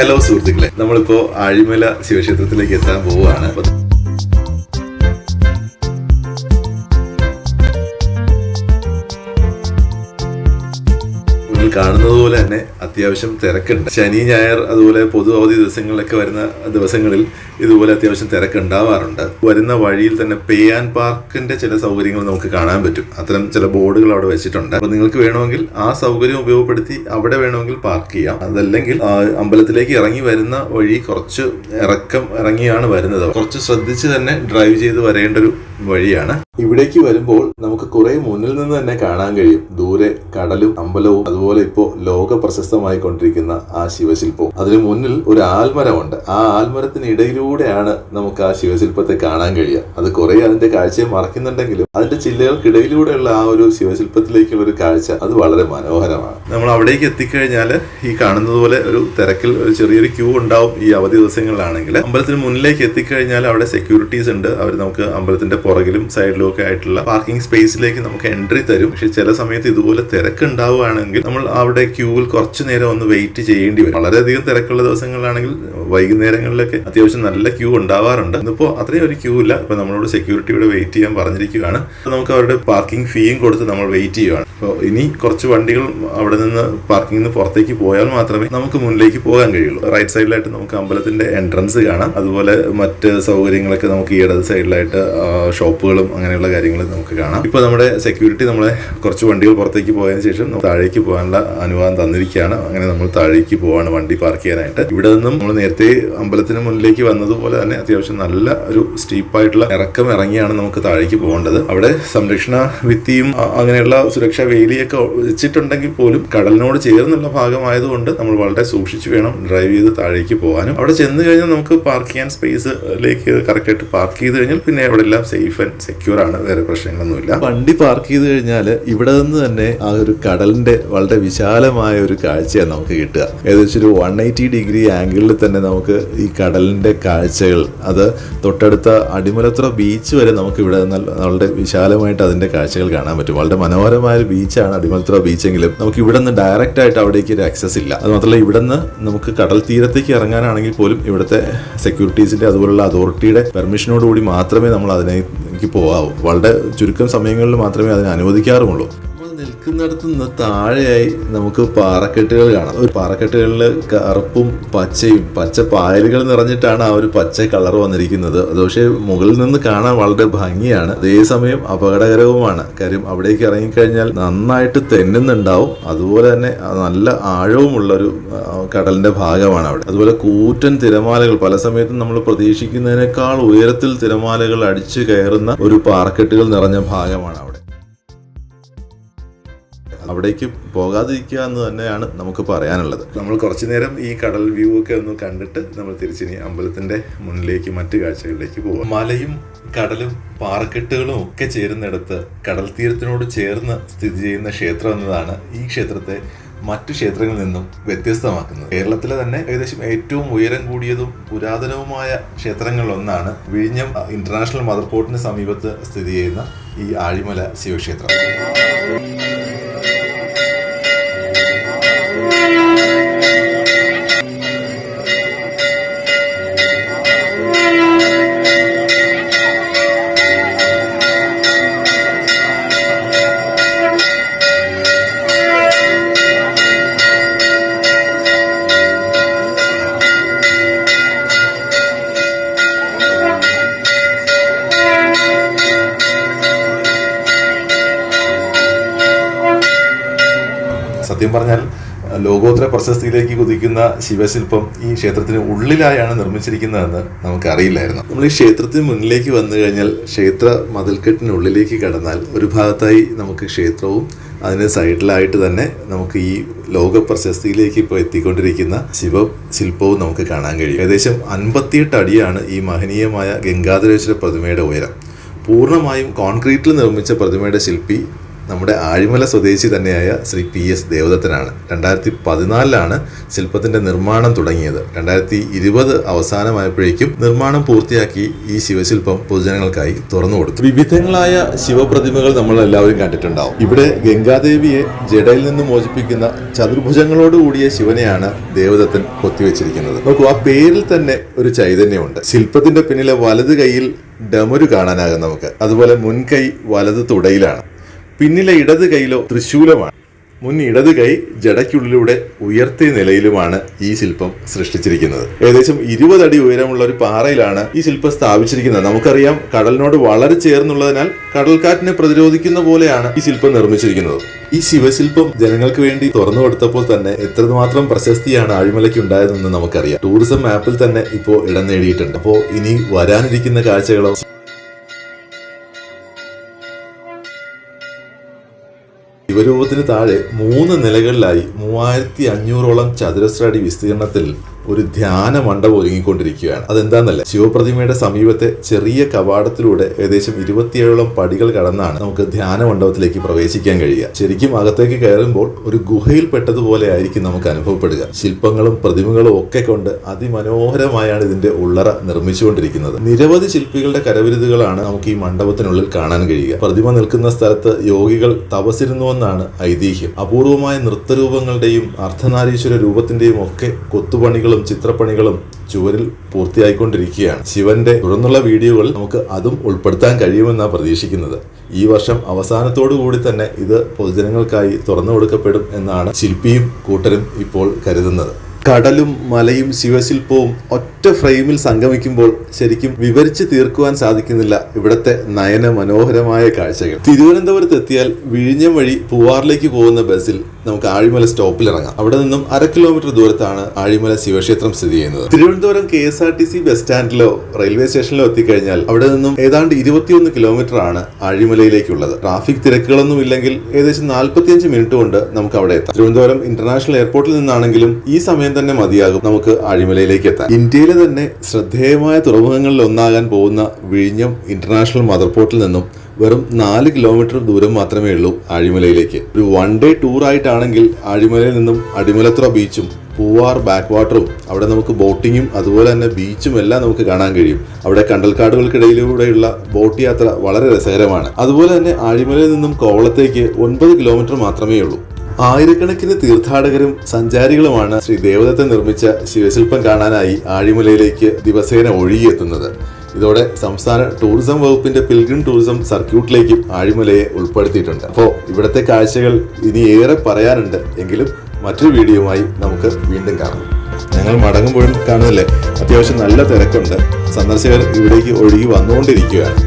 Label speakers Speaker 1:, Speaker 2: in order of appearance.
Speaker 1: Hello സുഹൃത്തുക്കളെ. നമ്മളിപ്പോ ആഴിമല ശിവക്ഷേത്രത്തിലേക്ക് എത്താൻ പോവുകയാണ്. കാണുന്നത് പോലെ തന്നെ അത്യാവശ്യം തിരക്കുണ്ട്. ശനി ഞായർ അതുപോലെ പൊതു അവധി ദിവസങ്ങളിലൊക്കെ വരുന്ന ദിവസങ്ങളിൽ ഇതുപോലെ അത്യാവശ്യം തിരക്കുണ്ടാവാറുണ്ട്. വരുന്ന വഴിയിൽ തന്നെ പേയാൻ പാർക്കിന്റെ ചില സൗകര്യങ്ങൾ നമുക്ക് കാണാൻ പറ്റും. അത്തരം ചില ബോർഡുകൾ അവിടെ വെച്ചിട്ടുണ്ട്. അപ്പൊ നിങ്ങൾക്ക് വേണമെങ്കിൽ ആ സൗകര്യം ഉപയോഗപ്പെടുത്തി അവിടെ വേണമെങ്കിൽ പാർക്ക് ചെയ്യാം. അതല്ലെങ്കിൽ അമ്പലത്തിലേക്ക് ഇറങ്ങി വരുന്ന വഴി കുറച്ച് ഇറക്കം ഇറങ്ങിയാണ് വരുന്നത്. കുറച്ച് ശ്രദ്ധിച്ച് തന്നെ ഡ്രൈവ് ചെയ്ത് വരേണ്ട ഒരു വഴിയാണ്. ഇവിടേക്ക് വരുമ്പോൾ നമുക്ക് കുറെ മുന്നിൽ നിന്ന് തന്നെ കാണാൻ കഴിയും. ദൂരെ കടലും അമ്പലവും അതുപോലെ ഇപ്പോ ലോക പ്രശസ്തമായി കൊണ്ടിരിക്കുന്ന ആ ശിവശില്പവും. അതിന് മുന്നിൽ ഒരു ആൽമരമുണ്ട്. ആ ആൽമരത്തിന് ഇടയിലൂടെയാണ് നമുക്ക് ആ ശിവശില്പത്തെ കാണാൻ കഴിയുക. അത് കുറെ അതിന്റെ കാഴ്ചയെ മറക്കുന്നുണ്ടെങ്കിലും അതിന്റെ ചില്ലകൾക്കിടയിലൂടെയുള്ള ആ ഒരു ശിവശില്പത്തിലേക്കുള്ള ഒരു കാഴ്ച അത് വളരെ മനോഹരമാണ്. നമ്മൾ അവിടേക്ക് എത്തിക്കഴിഞ്ഞാൽ ഈ കാണുന്നത് പോലെ ഒരു തിരക്കിൽ ഒരു ചെറിയൊരു ക്യൂ ഉണ്ടാവും ഈ അവധി ദിവസങ്ങളിലാണെങ്കിൽ. അമ്പലത്തിന് മുന്നിലേക്ക് എത്തിക്കഴിഞ്ഞാൽ അവിടെ സെക്യൂരിറ്റീസ് ഉണ്ട്. അവർ നമുക്ക് അമ്പലത്തിന്റെ പുറകിലും സൈഡിലും ഒക്കെ ആയിട്ടുള്ള പാർക്കിംഗ് സ്പേസിലേക്ക് നമുക്ക് എൻട്രി തരും. പക്ഷെ ചില സമയത്ത് ഇതുപോലെ തിരക്ക് തിരക്കുണ്ടാവുകയാണെങ്കിൽ നമ്മൾ അവിടെ ക്യൂവിൽ കുറച്ചു നേരം ഒന്ന് വെയിറ്റ് ചെയ്യേണ്ടി വരും. വളരെയധികം തിരക്കുള്ള ദിവസങ്ങളിലാണെങ്കിൽ വൈകുന്നേരങ്ങളിലൊക്കെ അത്യാവശ്യം നല്ല ക്യൂ ഉണ്ടാവാറുണ്ട്. ഇന്നിപ്പോ അത്രയും ഒരു ക്യൂ ഇല്ല. ഇപ്പൊ നമ്മളോട് സെക്യൂരിറ്റിയുടെ വെയിറ്റ് ചെയ്യാൻ പറഞ്ഞിരിക്കുകയാണ്. നമുക്ക് അവരുടെ പാർക്കിംഗ് ഫീയും കൊടുത്ത് നമ്മൾ വെയിറ്റ് ചെയ്യുകയാണ് അപ്പോൾ ഇനി കുറച്ച് വണ്ടികൾ അവിടെ നിന്ന് പാർക്കിംഗിൽ നിന്ന് പുറത്തേക്ക് പോയാൽ മാത്രമേ നമുക്ക് മുന്നിലേക്ക് പോകാൻ കഴിയുള്ളൂ. റൈറ്റ് സൈഡിലായിട്ട് നമുക്ക് അമ്പലത്തിന്റെ എൻട്രൻസ് കാണാം. അതുപോലെ മറ്റ് സൗകര്യങ്ങളൊക്കെ നമുക്ക് ഈ ഇടത് സൈഡിലായിട്ട് ഷോപ്പുകളും അങ്ങനെയുള്ള കാര്യങ്ങൾ നമുക്ക് കാണാം. ഇപ്പോൾ നമ്മുടെ സെക്യൂരിറ്റി നമ്മളെ കുറച്ച് വണ്ടികൾ പുറത്തേക്ക് പോയതിനു ശേഷം താഴേക്ക് പോകാനുള്ള അനുവാദം തന്നിരിക്കുകയാണ്. അങ്ങനെ നമ്മൾ താഴേക്ക് പോവാണ് വണ്ടി പാർക്ക് ചെയ്യാനായിട്ട്. ഇവിടെ നിന്നും നമ്മൾ നേരത്തെ അമ്പലത്തിന് മുന്നിലേക്ക് വന്നതുപോലെ തന്നെ അത്യാവശ്യം നല്ല ഒരു സ്റ്റീപ്പായിട്ടുള്ള ഇറക്കം ഇറങ്ങിയാണ് നമുക്ക് താഴേക്ക് പോകേണ്ടത്. അവിടെ സംരക്ഷണ ഭിത്തിയും അങ്ങനെയുള്ള സുരക്ഷാ വേലിയൊക്കെ വെച്ചിട്ടുണ്ടെങ്കിൽ പോലും കടലിനോട് ചേർന്നുള്ള ഭാഗമായതുകൊണ്ട് നമ്മൾ വളരെ സൂക്ഷിച്ചു വേണം ഡ്രൈവ് ചെയ്ത് താഴേക്ക് പോകാനും. അവിടെ ചെന്ന് കഴിഞ്ഞാൽ നമുക്ക് പാർക്ക് ചെയ്യാൻ സ്പേസിലേക്ക് കറക്റ്റ് ആയിട്ട് പാർക്ക് ചെയ്ത് കഴിഞ്ഞാൽ പിന്നെ അവിടെ എല്ലാം സേഫ് ആൻഡ് സെക്യൂർ ആണ്. വേറെ പ്രശ്നങ്ങളൊന്നുമില്ല. വണ്ടി പാർക്ക് ചെയ്ത് കഴിഞ്ഞാൽ ഇവിടെ നിന്ന് തന്നെ ആ ഒരു കടലിന്റെ വളരെ വിശാലമായ ഒരു കാഴ്ചയാണ് നമുക്ക് കിട്ടുക. ഏകദേശം ഒരു വൺ എയ്റ്റി ഡിഗ്രി ആംഗിളിൽ തന്നെ നമുക്ക് ഈ കടലിന്റെ കാഴ്ചകൾ അത് തൊട്ടടുത്ത അടിമലത്ര ബീച്ച് വരെ നമുക്ക് ഇവിടെ വളരെ വിശാലമായിട്ട് അതിന്റെ കാഴ്ചകൾ കാണാൻ പറ്റും. വളരെ മനോഹരമായ ഒരു ബീച്ചാണ് അടിമലത്ര ബീച്ചെങ്കിലും നമുക്ക് ഇവിടെ നിന്ന് ഡയറക്റ്റ് ആയിട്ട് അവിടേക്ക് ഒരു ആക്സസ് ഇല്ല. അത് മാത്രമല്ല ഇവിടെ നിന്ന് നമുക്ക് കടൽ തീരത്തേക്ക് ഇറങ്ങാനാണെങ്കിൽ പോലും ഇവിടുത്തെ സെക്യൂരിറ്റീസിന്റെ അതുപോലുള്ള അതോറിറ്റിയുടെ പെർമിഷനോടുകൂടി മാത്രമേ നമ്മൾ അതിനേക്ക് പോകാവൂ. വളരെ ചുരുക്കം സമയങ്ങളിൽ മാത്രമേ അതിനെ അനുവദിക്കാറുമുള്ളൂ. നിൽക്കുന്നിടത്ത് നിന്ന് താഴെയായി നമുക്ക് പാറക്കെട്ടുകൾ കാണാം. ഒരു പാറക്കെട്ടുകളിൽ കറുപ്പും പച്ചയും പച്ച പായലുകൾ നിറഞ്ഞിട്ടാണ് ആ ഒരു പച്ച കളർ വന്നിരിക്കുന്നത്. അത് പക്ഷേ മുകളിൽ നിന്ന് കാണാൻ വളരെ ഭംഗിയാണ്. അതേസമയം അപകടകരവുമാണ്. കാര്യം അവിടേക്ക് ഇറങ്ങിക്കഴിഞ്ഞാൽ നന്നായിട്ട് തെന്നുന്നുണ്ടാവും. അതുപോലെ തന്നെ നല്ല ആഴവുമുള്ള ഒരു കടലിന്റെ ഭാഗമാണ് അവിടെ. അതുപോലെ കൂറ്റൻ തിരമാലകൾ പല സമയത്തും നമ്മൾ പ്രതീക്ഷിക്കുന്നതിനേക്കാൾ ഉയരത്തിൽ തിരമാലകൾ അടിച്ചു കയറുന്ന ഒരു പാറക്കെട്ടുകൾ നിറഞ്ഞ ഭാഗമാണ് അവിടെ. അവിടേക്ക് പോകാതിരിക്കുക എന്ന് തന്നെയാണ് നമുക്ക് പറയാനുള്ളത്. നമ്മൾ കുറച്ചു നേരം ഈ കടൽ വ്യൂ ഒക്കെ ഒന്ന് കണ്ടിട്ട് നമ്മൾ തിരിച്ചിനി അമ്പലത്തിന്റെ മുന്നിലേക്ക് മറ്റു കാഴ്ചകളിലേക്ക് പോകും മലയും കടലും പാറക്കെട്ടുകളും ഒക്കെ ചേരുന്നിടത്ത് കടൽ തീരത്തിനോട് ചേർന്ന് സ്ഥിതി ചെയ്യുന്ന ക്ഷേത്രം എന്നതാണ് ഈ ക്ഷേത്രത്തെ മറ്റു ക്ഷേത്രങ്ങളിൽ നിന്നും വ്യത്യസ്തമാക്കുന്നത്. കേരളത്തിലെ തന്നെ ഏകദേശം ഏറ്റവും ഉയരം കൂടിയതും പുരാതനവുമായ ക്ഷേത്രങ്ങളിലൊന്നാണ് വിഴിഞ്ഞം ഇന്റർനാഷണൽ മദർ പോർട്ടിന് സമീപത്ത് സ്ഥിതി ചെയ്യുന്ന ഈ ആഴിമല ശിവക്ഷേത്രം. സത്യം പറഞ്ഞാൽ ലോകോത്തര പ്രശസ്തിയിലേക്ക് കുതിക്കുന്ന ശിവശില്പം ഈ ക്ഷേത്രത്തിന് ഉള്ളിലായാണ് നിർമ്മിച്ചിരിക്കുന്നതെന്ന് നമുക്കറിയില്ലായിരുന്നു. നമ്മൾ ഈ ക്ഷേത്രത്തിന് മുന്നിലേക്ക് വന്നു കഴിഞ്ഞാൽ ക്ഷേത്ര മതിൽക്കെട്ടിനുള്ളിലേക്ക് കടന്നാൽ ഒരു ഭാഗത്തായി നമുക്ക് ക്ഷേത്രവും അതിന് സൈഡിലായിട്ട് തന്നെ നമുക്ക് ഈ ലോക പ്രശസ്തിയിലേക്ക് ഇപ്പോൾ എത്തിക്കൊണ്ടിരിക്കുന്ന ശിവ ശില്പവും നമുക്ക് കാണാൻ കഴിയും. ഏകദേശം അൻപത്തിയെട്ട് അടിയാണ് ഈ മഹനീയമായ ഗംഗാധരേശ്വര പ്രതിമയുടെ ഉയരം. പൂർണമായും കോൺക്രീറ്റിൽ നിർമ്മിച്ച പ്രതിമയുടെ ശില്പി നമ്മുടെ ആഴിമല സ്വദേശി തന്നെയായ ശ്രീ പി എസ് ദേവദത്തനാണ്. രണ്ടായിരത്തി പതിനാലിലാണ് ശില്പത്തിന്റെ നിർമ്മാണം തുടങ്ങിയത്. രണ്ടായിരത്തി ഇരുപത് അവസാനമായപ്പോഴേക്കും നിർമ്മാണം പൂർത്തിയാക്കി ഈ ശിവശില്പം പൊതുജനങ്ങൾക്കായി തുറന്നു കൊടുത്തു. വിവിധങ്ങളായ ശിവപ്രതിമകൾ നമ്മൾ എല്ലാവരും കണ്ടിട്ടുണ്ടാവും. ഇവിടെ ഗംഗാദേവിയെ ജഡയിൽ നിന്ന് മോചിപ്പിക്കുന്ന ചതുർഭുജങ്ങളോടുകൂടിയ ശിവനെയാണ് ദേവദത്തൻ കൊത്തിവെച്ചിരിക്കുന്നത്. നോക്കൂ ആ പേരിൽ തന്നെ ഒരു ചൈതന്യമുണ്ട്. ശില്പത്തിന്റെ പിന്നിലെ വലത് കൈയിൽ ഡമരു കാണാനാകും നമുക്ക്. അതുപോലെ മുൻകൈ വലത് തുടയിലാണ്. പിന്നിലെ ഇടത് കൈയിലോ തൃശൂലമാണ്. മുൻ ഇടത് കൈ ജടയ്ക്കുള്ളിലൂടെ ഉയർത്തിയ നിലയിലുമാണ് ഈ ശില്പം സൃഷ്ടിച്ചിരിക്കുന്നത്. ഏകദേശം ഇരുപത് അടി ഉയരമുള്ള ഒരു പാറയിലാണ് ഈ ശില്പം സ്ഥാപിച്ചിരിക്കുന്നത്. നമുക്കറിയാം കടലിനോട് വളരെ ചേർന്നുള്ളതിനാൽ കടൽക്കാറ്റിനെ പ്രതിരോധിക്കുന്ന പോലെയാണ് ഈ ശില്പം നിർമ്മിച്ചിരിക്കുന്നത്. ഈ ശിവശില്പം ജനങ്ങൾക്ക് വേണ്ടി തുറന്നു കൊടുത്തപ്പോൾ തന്നെ എത്രമാത്രം പ്രശസ്തിയാണ് ആഴിമലയ്ക്ക് ഉണ്ടായതെന്ന് നമുക്കറിയാം. ടൂറിസം മാപ്പിൽ തന്നെ ഇപ്പോൾ ഇടം നേടിയിട്ടുണ്ട്. അപ്പോൾ ഇനി വരാനിരിക്കുന്ന കാഴ്ചകളോ ശിവരൂപത്തിന് താഴെ മൂന്ന് നിലകളിലായി മൂവായിരത്തി അഞ്ഞൂറോളം ചതുരശ്ര അടി വിസ്തീർണത്തിൽ ഒരു ധ്യാന മണ്ഡപം ഒരുങ്ങിക്കൊണ്ടിരിക്കുകയാണ്. അതെന്താന്നല്ല ശിവപ്രതിമയുടെ സമീപത്തെ ചെറിയ കവാടത്തിലൂടെ ഏകദേശം ഇരുപത്തിയേഴോളം പടികൾ കടന്നാണ് നമുക്ക് ധ്യാന മണ്ഡപത്തിലേക്ക് പ്രവേശിക്കാൻ കഴിയുക. ശരിക്കും അകത്തേക്ക് കയറുമ്പോൾ ഒരു ഗുഹയിൽ പെട്ടതുപോലെ ആയിരിക്കും നമുക്ക് അനുഭവപ്പെടുക. ശില്പങ്ങളും പ്രതിമകളും ഒക്കെ കൊണ്ട് അതിമനോഹരമായാണ് ഇതിന്റെ ഉള്ളറ നിർമ്മിച്ചുകൊണ്ടിരിക്കുന്നത്. നിരവധി ശില്പികളുടെ കരവിരുതുകളാണ് നമുക്ക് ഈ മണ്ഡപത്തിനുള്ളിൽ കാണാൻ കഴിയുക. പ്രതിമ നിൽക്കുന്ന സ്ഥലത്ത് യോഗികൾ തപസിരുന്നുവെന്നാണ് ഐതിഹ്യം. അപൂർവമായ നൃത്തരൂപങ്ങളുടെയും അർദ്ധനാരീശ്വര രൂപത്തിന്റെയും ഒക്കെ കൊത്തുപണികളും ചിത്രപ്പണികളും ചുവരിൽ പൂർത്തിയായിക്കൊണ്ടിരിക്കുകയാണ്. ശിവന്റെ തുടർന്നുള്ള വീഡിയോകൾ നമുക്ക് അതും ഉൾപ്പെടുത്താൻ കഴിയുമെന്നാണ് പ്രതീക്ഷിക്കുന്നത്. ഈ വർഷം അവസാനത്തോടു കൂടി തന്നെ ഇത് പൊതുജനങ്ങൾക്കായി തുറന്നു കൊടുക്കപ്പെടും എന്നാണ് ശില്പിയും കൂട്ടരും ഇപ്പോൾ കരുതുന്നത്. കടലും മലയും ശിവശില്പവും ഒറ്റ ഫ്രെയിമിൽ സംഗമിക്കുമ്പോൾ ശരിക്കും വിവരിച്ച് തീർക്കുവാൻ സാധിക്കുന്നില്ല ഇവിടത്തെ നയന മനോഹരമായ കാഴ്ചകൾ. തിരുവനന്തപുരത്ത് എത്തിയാൽ വിഴിഞ്ഞം വഴി പൂവാറിലേക്ക് പോകുന്ന ബസ്സിൽ നമുക്ക് ആഴിമല സ്റ്റോപ്പിൽ ഇറങ്ങാം അവിടെ നിന്നും അര കിലോമീറ്റർ ദൂരത്താണ് ആഴിമല ശിവക്ഷേത്രം സ്ഥിതി ചെയ്യുന്നത്. Thiruvananthapuram K S R T C bus സ്റ്റാൻഡിലോ railway സ്റ്റേഷനിലോ എത്തിക്കഴിഞ്ഞാൽ അവിടെ നിന്നും ഏതാണ്ട് ഇരുപത്തിയൊന്ന് കിലോമീറ്റർ ആണ് ആഴിമലയിലേക്കുള്ളത്. ട്രാഫിക് തിരക്കുകളൊന്നും ഇല്ലെങ്കിൽ ഏകദേശം നാൽപ്പത്തിയഞ്ച് മിനിറ്റ് കൊണ്ട് നമുക്ക് അവിടെ എത്താം. തിരുവനന്തപുരം ഇന്റർനാഷണൽ എയർപോർട്ടിൽ നിന്നാണെങ്കിലും ഈ സമയം തന്നെ മതിയാകും നമുക്ക് ആഴിമലയിലേക്ക് എത്താൻ. ഇന്ത്യയിലെ തന്നെ ശ്രദ്ധേയമായ തുറമുഖങ്ങളിൽ ഒന്നാകാൻ പോകുന്ന വിഴിഞ്ഞം ഇന്റർനാഷണൽ മദർപോർട്ടിൽ നിന്നും വെറും നാല് കിലോമീറ്റർ ദൂരം മാത്രമേ ഉള്ളൂ ആഴിമലയിലേക്ക് ഒരു വൺ ഡേ ടൂർ ആയിട്ടാണെങ്കിൽ ആഴിമലയിൽ നിന്നും അടിമലത്ര ബീച്ചും പൂവാർ ബാക്ക് വാട്ടറും അവിടെ നമുക്ക് ബോട്ടിങ്ങും അതുപോലെ തന്നെ ബീച്ചും എല്ലാം നമുക്ക് കാണാൻ കഴിയും. അവിടെ കണ്ടൽക്കാടുകൾക്കിടയിലൂടെയുള്ള ബോട്ട് യാത്ര വളരെ രസകരമാണ്. അതുപോലെ തന്നെ ആഴിമലയിൽ നിന്നും കോവളത്തേക്ക് ഒൻപത് കിലോമീറ്റർ മാത്രമേ ഉള്ളൂ. ആയിരക്കണക്കിന് തീർത്ഥാടകരും സഞ്ചാരികളുമാണ് ശ്രീ ദേവദത്തൻ നിർമ്മിച്ച ശിവശില്പം കാണാനായി ആഴിമലയിലേക്ക് ദിവസേന ഒഴുകിയെത്തുന്നത്. ഇതോടെ സംസ്ഥാന ടൂറിസം വകുപ്പിന്റെ പിൽഗ്രിം ടൂറിസം സർക്യൂട്ടിലേക്ക് ആഴിമലയെ ഉൾപ്പെടുത്തിയിട്ടുണ്ട്. അപ്പോൾ ഇവിടുത്തെ കാഴ്ചകൾ ഇനി ഏറെ പറയാനുണ്ട്. എങ്കിലും മറ്റൊരു വീഡിയോയുമായി നമുക്ക് വീണ്ടും കാണാം. ഞങ്ങൾ മടങ്ങുമ്പോഴും കാണുന്നില്ലേ അത്യാവശ്യം നല്ല തിരക്കുണ്ട്. സന്ദർശകർ ഇവിടേക്ക് ഒഴുകി വന്നുകൊണ്ടിരിക്കുകയാണ്.